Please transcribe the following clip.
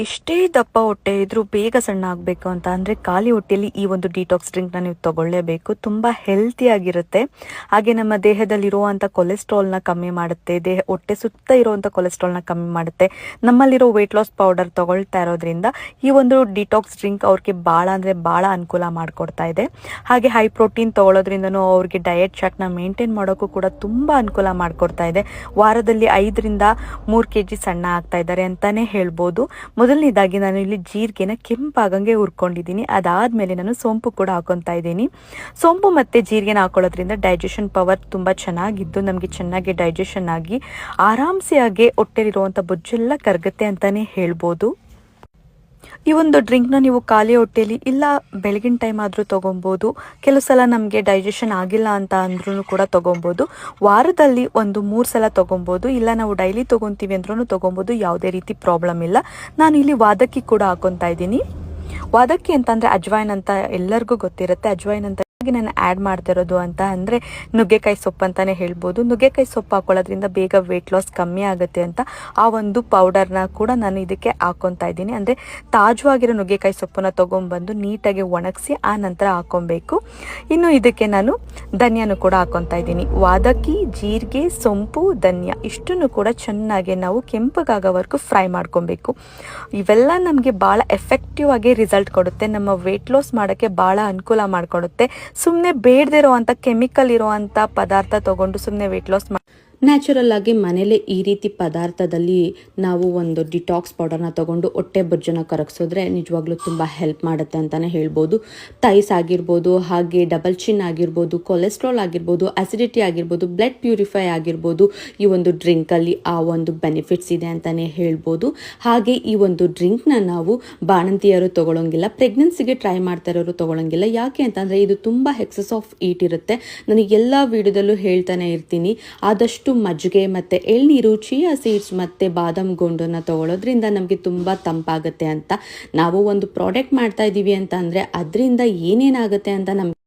ಎಷ್ಟೇ ದಪ್ಪ ಹೊಟ್ಟೆ ಇದ್ರೂ ಬೇಗ ಸಣ್ಣ ಆಗಬೇಕು ಅಂತ ಅಂದರೆ ಖಾಲಿ ಹೊಟ್ಟೆಯಲ್ಲಿ ಈ ಒಂದು ಡಿಟಾಕ್ಸ್ ಡ್ರಿಂಕ್ನ ನೀವು ತಗೊಳ್ಳೇಬೇಕು. ತುಂಬ ಹೆಲ್ತಿಯಾಗಿರುತ್ತೆ ಹಾಗೆ ನಮ್ಮ ದೇಹದಲ್ಲಿರುವಂಥ ಕೊಲೆಸ್ಟ್ರಾಲ್ನ ಕಮ್ಮಿ ಮಾಡುತ್ತೆ. ದೇಹ, ಹೊಟ್ಟೆ ಸುತ್ತ ಇರುವಂಥ ಕೊಲೆಸ್ಟ್ರಾಲ್ನ ಕಮ್ಮಿ ಮಾಡುತ್ತೆ. ನಮ್ಮಲ್ಲಿರೋ ವೆಯ್ಟ್ ಲಾಸ್ ಪೌಡರ್ ತಗೊಳ್ತಾ ಇರೋದ್ರಿಂದ ಈ ಒಂದು ಡಿಟಾಕ್ಸ್ ಡ್ರಿಂಕ್ ಅವ್ರಿಗೆ ಭಾಳ ಅಂದರೆ ಭಾಳ ಅನುಕೂಲ ಮಾಡಿಕೊಡ್ತಾ ಇದೆ. ಹಾಗೆ ಹೈ ಪ್ರೋಟೀನ್ ತಗೊಳ್ಳೋದ್ರಿಂದನೂ ಅವ್ರಿಗೆ ಡಯಟ್ ಚಾರ್ಟ್ನ ಮೇಂಟೈನ್ ಮಾಡೋಕ್ಕೂ ಕೂಡ ತುಂಬ ಅನುಕೂಲ ಮಾಡಿಕೊಡ್ತಾ ಇದೆ. ವಾರದಲ್ಲಿ ಐದರಿಂದ ಮೂರು ಕೆ ಜಿ ಸಣ್ಣ ಆಗ್ತಾ ಇದ್ದಾರೆ ಅಂತಲೇ ಹೇಳ್ಬೋದು. ಮೊದಲನೇದಾಗಿ ನಾನು ಇಲ್ಲಿ ಜೀರಿಗೆನ ಕೆಂಪಾಗಂಗೆ ಹುರ್ಕೊಂಡಿದ್ದೀನಿ. ಅದಾದಮೇಲೆ ನಾನು ಸೋಂಪು ಕೂಡ ಹಾಕೊತಾ ಇದ್ದೀನಿ. ಸೋಂಪು ಮತ್ತು ಜೀರಿಗೆನ ಹಾಕೊಳ್ಳೋದ್ರಿಂದ ಡೈಜೆಷನ್ ಪವರ್ ತುಂಬ ಚೆನ್ನಾಗಿದ್ದು, ನಮಗೆ ಚೆನ್ನಾಗಿ ಡೈಜೆಷನ್ ಆಗಿ ಆರಾಮ್ಸೆ ಹೊಟ್ಟೆಲಿರುವಂಥ ಬೊಜ್ಜೆಲ್ಲ ಕರಗುತ್ತೆ ಅಂತಲೇ ಹೇಳ್ಬೋದು. ಈ ಒಂದು ಡ್ರಿಂಕ್ನ ನೀವು ಖಾಲಿ ಹೊಟ್ಟೆಯಲ್ಲಿ ಇಲ್ಲ ಬೆಳಗಿನ ಟೈಮ್ ಆದರೂ ತೊಗೊಬೋದು, ಕೆಲವು ಸಲ ನಮಗೆ ಡೈಜೆಷನ್ ಆಗಿಲ್ಲ ಅಂತ ಅಂದ್ರೂ ಕೂಡ ತೊಗೊಬೋದು, ವಾರದಲ್ಲಿ ಒಂದು ಮೂರು ಸಲ ತೊಗೊಬೋದು, ಇಲ್ಲ ನಾವು ಡೈಲಿ ತೊಗೊತೀವಿ ಅಂದ್ರೂ ತೊಗೊಬೋದು, ಯಾವುದೇ ರೀತಿ ಪ್ರಾಬ್ಲಮ್ ಇಲ್ಲ. ನಾನು ಇಲ್ಲಿ ವಾದಕ್ಕಿ ಕೂಡ ಹಾಕೊತಾ ಇದ್ದೀನಿ. ವಾದಕ್ಕಿ ಅಂತಂದರೆ ಅಜ್ವೈನ್ ಅಂತ ಎಲ್ಲರಿಗೂ ಗೊತ್ತಿರುತ್ತೆ. ಅಜ್ವೈನ್ ಅಂತ ನಾನು ಆ್ಯಡ್ ಮಾಡ್ತಿರೋದು ಅಂತ ಅಂದರೆ ನುಗ್ಗೆಕಾಯಿ ಸೊಪ್ಪು ಅಂತಲೇ ಹೇಳ್ಬೋದು. ನುಗ್ಗೆಕಾಯಿ ಸೊಪ್ಪು ಹಾಕೊಳ್ಳೋದ್ರಿಂದ ಬೇಗ ವೆಯ್ಟ್ ಲಾಸ್ ಕಮ್ಮಿ ಆಗುತ್ತೆ ಅಂತ ಆ ಒಂದು ಪೌಡರ್ನ ಕೂಡ ನಾನು ಇದಕ್ಕೆ ಹಾಕೊತಾ ಇದ್ದೀನಿ. ಅಂದರೆ ತಾಜವಾಗಿರೋ ನುಗ್ಗೆಕಾಯಿ ಸೊಪ್ಪನ್ನ ತೊಗೊಂಬಂದು ನೀಟಾಗಿ ಒಣಗಿಸಿ ಆ ನಂತರ ಹಾಕೊಬೇಕು ಇನ್ನು ಇದಕ್ಕೆ ನಾನು ಧನಿಯಾನು ಕೂಡ ಹಾಕೊತಾ ಇದ್ದೀನಿ. ವಾದಕ್ಕಿ, ಜೀರಿಗೆ, ಸೊಂಪು, ಧನ್ಯ ಇಷ್ಟನ್ನು ಕೂಡ ಚೆನ್ನಾಗಿ ನಾವು ಕೆಂಪಗಾಗೋವರೆಗೂ ಫ್ರೈ ಮಾಡ್ಕೊಬೇಕು ಇವೆಲ್ಲ ನಮಗೆ ಭಾಳ ಎಫೆಕ್ಟಿವ್ ಆಗಿ ರಿಸಲ್ಟ್ ಕೊಡುತ್ತೆ. ನಮ್ಮ ವೆಯ್ಟ್ ಲಾಸ್ ಮಾಡೋಕ್ಕೆ ಭಾಳ ಅನುಕೂಲ ಮಾಡಿಕೊಡುತ್ತೆ. ಸುಮ್ಮನೆ ಬೇಡದಿರೋವಂಥ ಕೆಮಿಕಲ್ ಇರೋವಂಥ ಪದಾರ್ಥ ತೊಗೊಂಡು ಸುಮ್ಮನೆ ವೆಯ್ಟ್ ಲಾಸ್ ನ್ಯಾಚುರಲ್ ಆಗಿ ಮನೇಲೆ ಈ ರೀತಿ ಪದಾರ್ಥದಲ್ಲಿ ನಾವು ಒಂದು ಡಿಟಾಕ್ಸ್ ಪೌಡರ್ನ ತಗೊಂಡು ಹೊಟ್ಟೆ ಬೊಜ್ಜನ ಕರಗಿಸಿದ್ರೆ ನಿಜವಾಗ್ಲೂ ತುಂಬ ಹೆಲ್ಪ್ ಮಾಡುತ್ತೆ ಅಂತಲೇ ಹೇಳ್ಬೋದು. ತೈಸ್ ಆಗಿರ್ಬೋದು, ಹಾಗೆ ಡಬಲ್ ಚಿನ್ ಆಗಿರ್ಬೋದು ಕೊಲೆಸ್ಟ್ರಾಲ್ ಆಗಿರ್ಬೋದು ಆಸಿಡಿಟಿ ಆಗಿರ್ಬೋದು ಬ್ಲಡ್ ಪ್ಯೂರಿಫೈ ಆಗಿರ್ಬೋದು ಈ ಒಂದು ಡ್ರಿಂಕಲ್ಲಿ ಆ ಒಂದು ಬೆನಿಫಿಟ್ಸ್ ಇದೆ ಅಂತಲೇ ಹೇಳ್ಬೋದು. ಹಾಗೆ ಈ ಒಂದು ಡ್ರಿಂಕ್ನ ನಾವು ಬಾಣಂತಿಯರು ತಗೊಳ್ಳೋಂಗಿಲ್ಲ ಪ್ರೆಗ್ನೆನ್ಸಿಗೆ ಟ್ರೈ ಮಾಡ್ತಾ ಇರೋರು ತಗೊಳ್ಳೋಂಗಿಲ್ಲ ಯಾಕೆ ಅಂತಂದರೆ ಇದು ತುಂಬ ಎಕ್ಸಸ್ ಆಫ್ ಈಟ್ ಇರುತ್ತೆ. ನನಗೆ ಎಲ್ಲ ವಿಡಿಯೋದಲ್ಲೂ ಹೇಳ್ತಾನೆ ಇರ್ತೀನಿ. ಆದಷ್ಟು ಮಜ್ಜಿಗೆ ಮತ್ತು ಎಳ್ನೀರು ಚಿಯಾ ಸೀಡ್ಸ್ ಮತ್ತು ಬಾದಾಮ್ ಗುಂಡನ್ನ ತೊಗೊಳ್ಳೋದ್ರಿಂದ ನಮಗೆ ತುಂಬ ತಂಪಾಗುತ್ತೆ ಅಂತ ನಾವು ಒಂದು ಪ್ರಾಡಕ್ಟ್ ಮಾಡ್ತಾ ಇದ್ದೀವಿ ಅಂತ ಅಂದರೆ ಅದರಿಂದ ಏನೇನಾಗುತ್ತೆ ಅಂತ ನಮ್ಗೆ